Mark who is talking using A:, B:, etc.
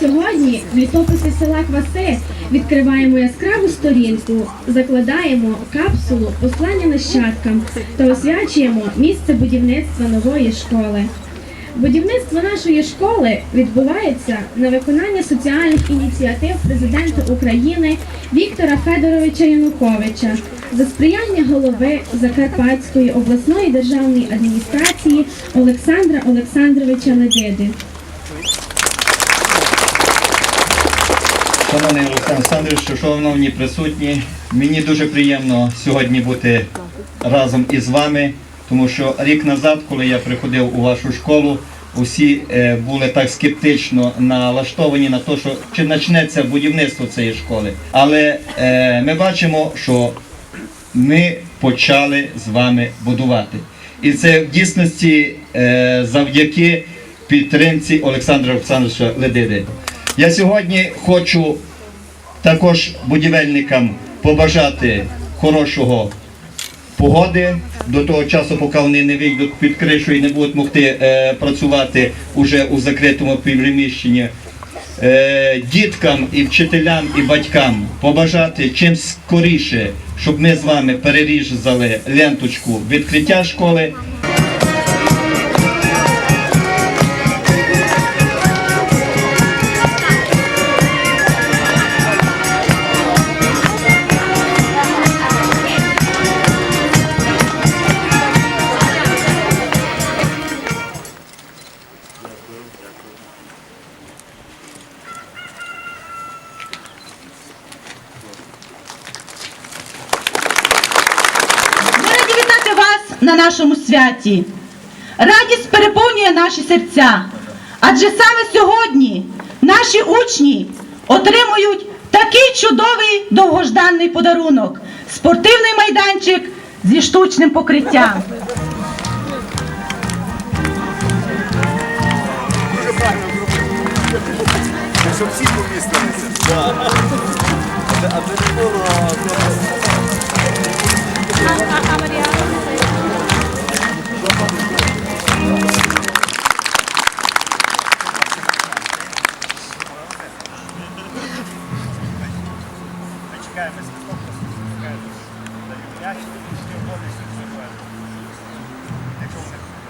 A: Сьогодні в літописі села Кваси відкриваємо яскраву сторінку, закладаємо капсулу послання нащадкам та освячуємо місце будівництва нової школи. Будівництво нашої школи відбувається на виконання соціальних ініціатив президента України Віктора Федоровича Януковича за сприяння голови Закарпатської обласної державної адміністрації Олександра Олександровича Ледиди.
B: Шановний Олександр Олександрович, шановні присутні, мені дуже приємно сьогодні бути разом із вами, тому що рік назад, коли я приходив у вашу школу, усі е, були так скептично налаштовані на те, що чи почнеться будівництво цієї школи. Але е, ми бачимо, що ми почали з вами будувати. І це в дійсності е, завдяки підтримці Олександра Олександровича Ледиди. Я сьогодні хочу також будівельникам побажати хорошого погоди до того часу, поки вони не вийдуть під кришу і не будуть могти е, працювати уже у закритому приміщенні. Е, діткам і вчителям і батькам побажати чим скоріше, щоб ми з вами перерізали ленточку відкриття школи.
C: Ми раді вітати вас на нашому святі. Радість переповнює наші серця. Адже саме сьогодні наші учні отримують такий чудовий довгожданий подарунок спортивний майданчик зі штучним покриттям.
D: Щоб всі помістилися.
E: Ми чекаємо свисток, чекаємо. Дають м'яч, і повністю все Якщо вони